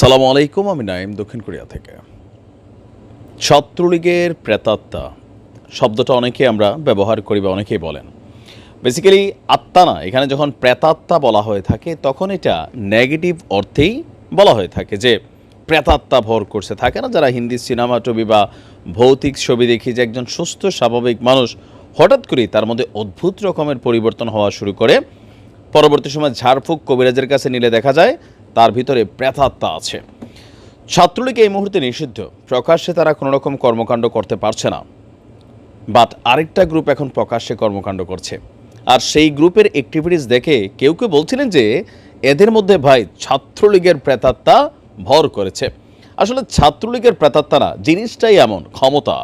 সালামু আলাইকুম, আমি নাইম দক্ষিণ কোরিয়া থেকে। ছাত্রলীগের প্রেতাত্মা, শব্দটা অনেকে আমরা ব্যবহার করি বা অনেকেই বলেন। বেসিক্যালি আত্মা না, এখানে যখন প্রেতাত্মা বলা হয়ে থাকে, তখন এটা নেগেটিভ অর্থেই বলা হয়ে থাকে যে, প্রেতাত্মা ভর করছে। থাকে না, যারা হিন্দি সিনেমা টবি বা ভৌতিক ছবি দেখি যে একজন সুস্থ, স্বাভাবিক মানুষ, হঠাৎ করেই তার মধ্যে অদ্ভুত রকমের পরিবর্তন হওয়া শুরু করে। পরবর্তী সময় ঝাড়ফুঁক কবিরাজের কাছে নিলে দেখা যায় তার ভিতরে প্রেথাত্মা আছে। ছাত্রলীগ এই মুহূর্তে নিষিদ্ধ। প্রকাশ্যে তারা কোনো রকম কর্মকাণ্ড করতে পারছে না। বাট আরেকটা গ্রুপ এখন প্রকাশ্যে কর্মকাণ্ড করছে। আর সেই গ্রুপের অ্যাক্টিভিটিস দেখে কেউ কেউ বলছিলেন যে, এদের মধ্যে ভাই ছাত্রলীগের প্রেতাত্মা ভর করেছে। আসলে ছাত্রলীগের প্রেতাত্মা না জিনিসটাই এমন, ক্ষমতা।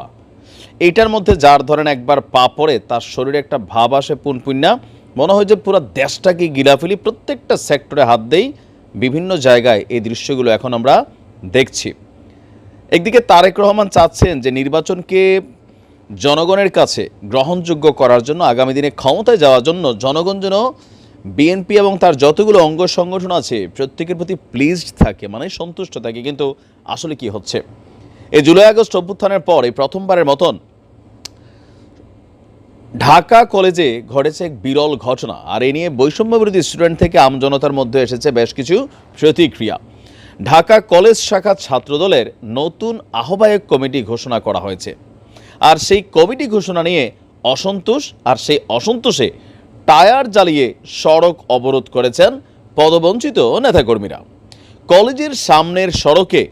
এইটার মধ্যে যার ধরেন একবার পা পড়ে, তার শরীরে একটা ভাব আসে, পুনপুন্যা। মনে হয় যে পুরো দেশটাকে গিলাফেলি প্রত্যেকটা সেক্টরে হাত দেই বিভিন্ন জায়গায় এই দৃশ্যগুলো এখন আমরা দেখছি। একদিকে তারেক রহমান চাচ্ছেন যে নির্বাচনকে জনগণের কাছে গ্রহণযোগ্য করার জন্য আগামী দিনে ক্ষমতায় যাওয়ার জন্য জনগণ যেন বিএনপি এবং তার যতগুলো অঙ্গ সংগঠন আছে প্রত্যেকের প্রতি প্লিজড থাকে মানে সন্তুষ্ট থাকে। কিন্তু আসলে কি হচ্ছে? এই জুলাই আগস্ট অভ্যুত্থানের পর এই প্রথমবারের মতন ঢাকা কলেজে ঘটেছে এক বিরল ঘটনা, আর এ নিয়ে বৈষম্য বিরোধী স্টুডেন্ট থেকে আমজনতার মধ্যে এসেছে বেশ কিছু প্রতিক্রিয়া। ঢাকা কলেজ শাখা ছাত্রদলের নতুন আহ্বায়ক কমিটি ঘোষণা করা হয়েছে। আর সেই কমিটি ঘোষণা নিয়ে অসন্তোষ, আর সেই অসন্তোষে টায়ার জ্বালিয়ে সড়ক অবরোধ করেছেন পদবঞ্চিত নেতাকর্মীরা। কলেজের সামনের সড়কে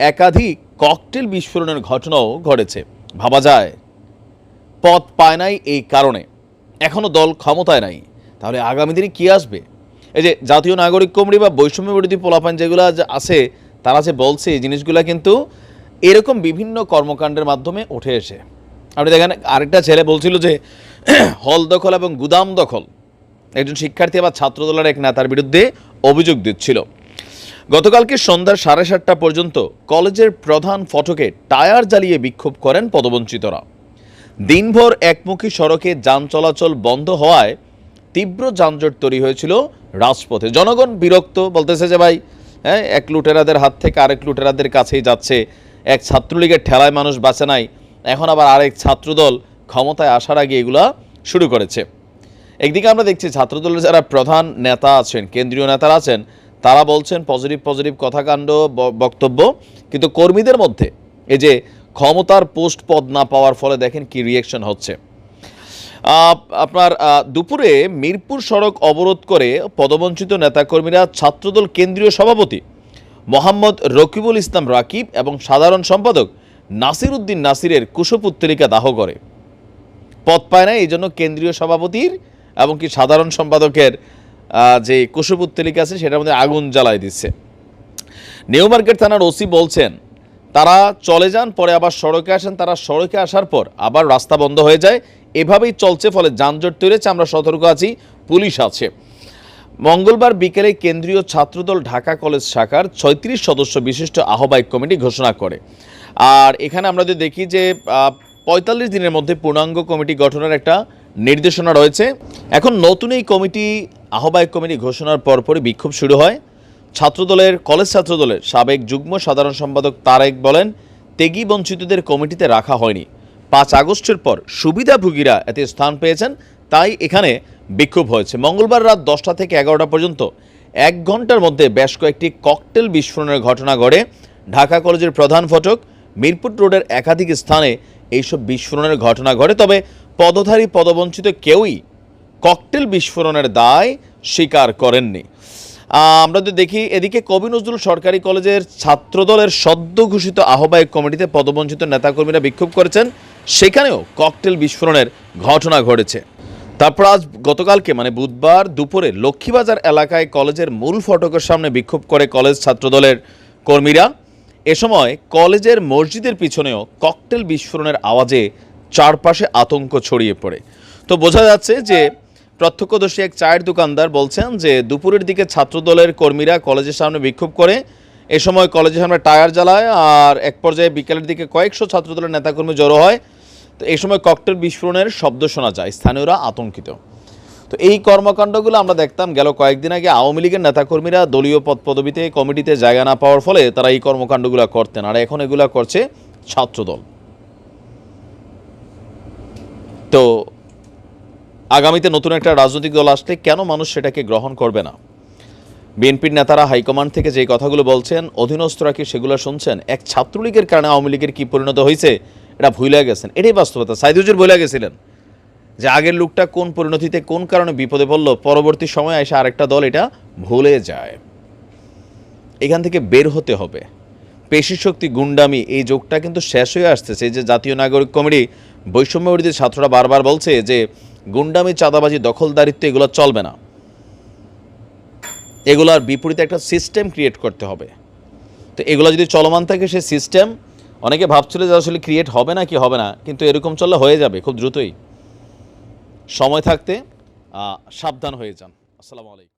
একাধিক ককটেল বিস্ফোরণের ঘটনাও ঘটেছে। ভাবা যায় পথ পায় নাই এই কারণে। এখনও দল ক্ষমতায় নাই। তাহলে আগামী দিনে কী আসবে? এই যে জাতীয় নাগরিক কমিটি বা বৈষম্য বিরোধী পোলাপান যেগুলো আছে, তারা যে বলছে এই জিনিসগুলো কিন্তু এরকম বিভিন্ন কর্মকাণ্ডের মাধ্যমে উঠে এসে। আপনি দেখেন, আরেকটা ছেলে বলছিল যে, হল দখল এবং গুদাম দখল। একজন শিক্ষার্থী বা ছাত্রদলের এক নেতার বিরুদ্ধে অভিযোগ দিচ্ছিল। গতকালকে সন্ধ্যা সাড়ে সাতটা পর্যন্ত কলেজের প্রধান ফটকে টায়ার জ্বালিয়ে বিক্ষোভ করেন পদবঞ্চিতরা। দিনভর একমুখী সড়কে যান চলাচল বন্ধ হওয়ায় তীব্র যানজট তৈরি হয়েছিল রাজপথে। জনগণ বিরক্ত বলতেছে যে ভাই হ্যাঁ এক লুটেরাদের হাত থেকে আরেক লুটেরাদের কাছেই যাচ্ছে। এক ছাত্রলীগের ঠেলায় মানুষ বাঁচে নাই। এখন আবার আরেক ছাত্রদল ক্ষমতায় আসার আগে এগুলা শুরু করেছে। একদিকে আমরা দেখছি ছাত্রদলের যারা প্রধান নেতা আছেন, কেন্দ্রীয় নেতারা আছেন, তারা বলছেন, পজিটিভ পজিটিভ কথাকাণ্ড বক্তব্য। কিন্তু কর্মীদের মধ্যে এই যে ক্ষমতার পোস্ট পদ না পাওয়ার ফলে দেখেন কি রিয়েকশন হচ্ছে। আপনার দুপুরে মিরপুর সড়ক অবরোধ করে পদবঞ্চিত নেতাকর্মীরা ছাত্রদল কেন্দ্রীয় সভাপতি মোহাম্মদ রকিবুল ইসলাম রাকিব এবং সাধারণ সম্পাদক নাসির উদ্দিন নাসিরের কুশপুত্তলিকা দাহ করে। পদ পায় না, এই জন্য কেন্দ্রীয় সভাপতির এবং কি সাধারণ সম্পাদকের যে কুশপুত্তলিকা আছে, সেটার মধ্যে আগুন জ্বালায় দিচ্ছে। নিউ মার্কেট থানার ওসি বলছেন তারা চলে যান, পরে আবার সড়কে আসেন। তারা সড়কে আসার পর আবার রাস্তা বন্ধ হয়ে যায়। এভাবেই চলছে, ফলে যানজট তৈরি আমরা সতর্ক আছি, পুলিশ আছে। মঙ্গলবার বিকেলে কেন্দ্রীয় ছাত্রদল ঢাকা কলেজ শাখার ছয়ত্রিশ সদস্য বিশিষ্ট আহ্বায়ক কমিটি ঘোষণা করে। আর এখানে আমরা যদি দেখি যে পঁয়তাল্লিশ দিনের মধ্যে পূর্ণাঙ্গ কমিটি গঠনের একটা নির্দেশনা রয়েছে। এখন নতুন এই কমিটি, আহ্বায়ক কমিটি ঘোষণার পরপরই বিক্ষোভ শুরু হয়। ছাত্রদলের, কলেজ ছাত্রদলের সাবেক যুগ্ম সাধারণ সম্পাদক তারেক বলেন তেগি বঞ্চিতদের কমিটিতে রাখা হয়নি। পাঁচ আগস্টের পর সুবিধাভোগীরা এতে স্থান পেয়েছেন, তাই এখানে বিক্ষোভ হয়েছে। মঙ্গলবার রাত দশটা থেকে এগারোটা পর্যন্ত এক ঘণ্টার মধ্যে বেশ কয়েকটি ককটেল বিস্ফোরণের ঘটনা ঘটে। ঢাকা কলেজের প্রধান ফটক মিরপুর রোডের একাধিক স্থানে এইসব বিস্ফোরণের ঘটনা ঘটে। তবে পদধারী, পদবঞ্চিত কেউই ককটেল বিস্ফোরণের দায় স্বীকার করেননি। আমরা যদি দেখি, এদিকে কবি নজরুল সরকারি কলেজের ছাত্রদলের সদ্য ঘোষিত আহ্বায়ক কমিটিতে পদবঞ্চিত নেতাকর্মীরা বিক্ষোভ করেছেন। সেখানেও ককটেল বিস্ফোরণের ঘটনা ঘটেছে। তারপর আজ গতকালকে মানে বুধবার দুপুরে, লক্ষ্মীবাজার এলাকায় কলেজের মূল ফটকের সামনে বিক্ষোভ করে কলেজ ছাত্রদলের কর্মীরা। এ সময় কলেজের মসজিদের পিছনেও ককটেল বিস্ফোরণের আওয়াজে চারপাশে আতঙ্ক ছড়িয়ে পড়ে। তো বোঝা যাচ্ছে যে প্রত্যক্ষদর্শী এক চায়ের দোকানদার বলছেন যে দুপুরের দিকে ছাত্রদলের কর্মীরা কলেজের সামনে বিক্ষোভ করে। এ সময় কলেজের সামনে টায়ার জ্বালায় আর এক পর্যায়ে বিকেলের দিকে কয়েকশো ছাত্রদলের নেতাকর্মী জড়ো হয়। তো এই সময় ককটেল বিস্ফোরণের শব্দ শোনা যায়, স্থানীয়রা আতঙ্কিত। তো এই কর্মকাণ্ডগুলো আমরা দেখতাম গেল কয়েকদিন আগে আওয়ামী লীগের নেতাকর্মীরা দলীয় পদ পদবিতে কমিটিতে জায়গা না পাওয়ার ফলে তারা এই কর্মকাণ্ডগুলো করতেন। আর এখন এগুলা করছে ছাত্রদল। তো আগামীতে নতুন একটা রাজনৈতিক দল আসলে কেন মানুষ সেটাকে গ্রহণ করবে না? বিএনপির নেতারা হাইকমান্ড থেকে যে কথাগুলো বলছেন, অধীনস্থরা কি সেগুলো শুনছেন? এক ছাত্রলীগের কারণে আওয়ামী লীগের কি পরিণত হয়েছে, এটা ভুলে গেছেন। এটাই বাস্তবতা। সাইদুজুর ভুলে গেছিলেন যে আগের লোকটা কোন পরিণতিতে কোন কারণে বিপদে পড়ল, পরবর্তী সময়ে এসে আরেকটা দল এটা ভুলে যায়। এখান থেকে বের হতে হবে। পেশিশক্তি গুন্ডামি, এই যোগটা কিন্তু শেষ হয়ে আসতেছে। যে জাতীয় নাগরিক কমিটি বৈষম্যবিরোধী ছাত্ররা বারবার বলছে যে গুন্ডামি, চাঁদাবাজি, দখলদারিত্ব, এগুলো চলবে না। এগুলোর বিপরীতে একটা সিস্টেম ক্রিয়েট করতে হবে। তো এগুলো যদি চলমান থাকে সে সিস্টেম অনেকে ভাবছিল যে আসলে ক্রিয়েট হবে না কি হবে না, কিন্তু এরকম চললে হয়ে যাবে খুব দ্রুতই। সময় থাকতে সাবধান হয়ে যান। আসসালামু আলাইকুম।